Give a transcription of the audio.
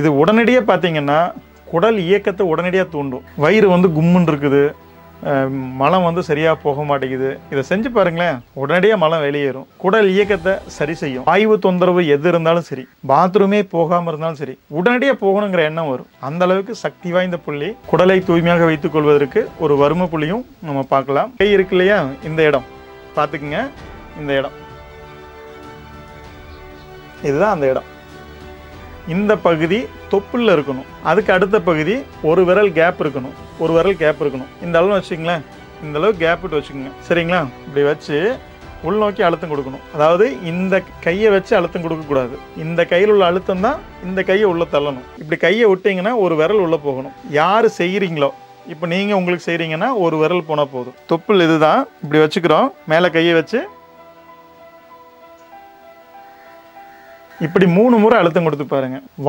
இது உடனடியாக பார்த்தீங்கன்னா குடல் இயக்கத்தை உடனடியாக தூண்டும். வயிறு வந்து கும்முன்னு இருக்குது மலம் வந்து சரியாக போக மாட்டேங்குது. இதை செஞ்சு பாருங்களேன் உடனடியாக மலம் வெளியேறும். குடல் இயக்கத்தை சரி செய்யும். ஆய்வு தொந்தரவு எது இருந்தாலும் சரி பாத்ரூமே போகாமல் இருந்தாலும் சரி உடனடியாக போகணுங்கிற எண்ணம் வரும். அந்த அளவுக்கு சக்தி வாய்ந்த புள்ளி குடலை தூய்மையாக வைத்துக் கொள்வதற்கு ஒரு வறும புள்ளியும் நம்ம பார்க்கலாம். கை இருக்கு இல்லையா? இந்த இடம். பார்த்துக்குங்க இந்த இடம். இதுதான் அந்த இடம். இந்த பகுதி தொப்புள்ள இருக்கணும். அதுக்கு அடுத்த பகுதி ஒரு விரல் கேப் இருக்கணும். ஒரு விரல் கேப் இருக்கணும். இந்த அளவு வச்சுங்களேன் இந்த அளவு கேப் விட்டு வச்சுக்கோங்க. சரிங்களா? இப்படி வச்சு உள்நோக்கி அழுத்தம் கொடுக்கணும். அதாவது இந்த கையை வச்சு அழுத்தம் கொடுக்கக்கூடாது இந்த கையில் உள்ள அழுத்தம் தான் இந்த கையை உள்ளே தள்ளணும். இப்படி கையை விட்டீங்கன்னா ஒரு விரல் உள்ளே போகணும். யார் செய்கிறீங்களோ இப்போ நீங்கள் உங்களுக்கு செய்கிறீங்கன்னா ஒரு விரல் போனால் போதும். தொப்புள் இதுதான். இப்படி வச்சுக்கிறோம். மேலே கையை வச்சு இப்படி மூணு முறை அழுத்தம் கொடுத்து பாருங்க.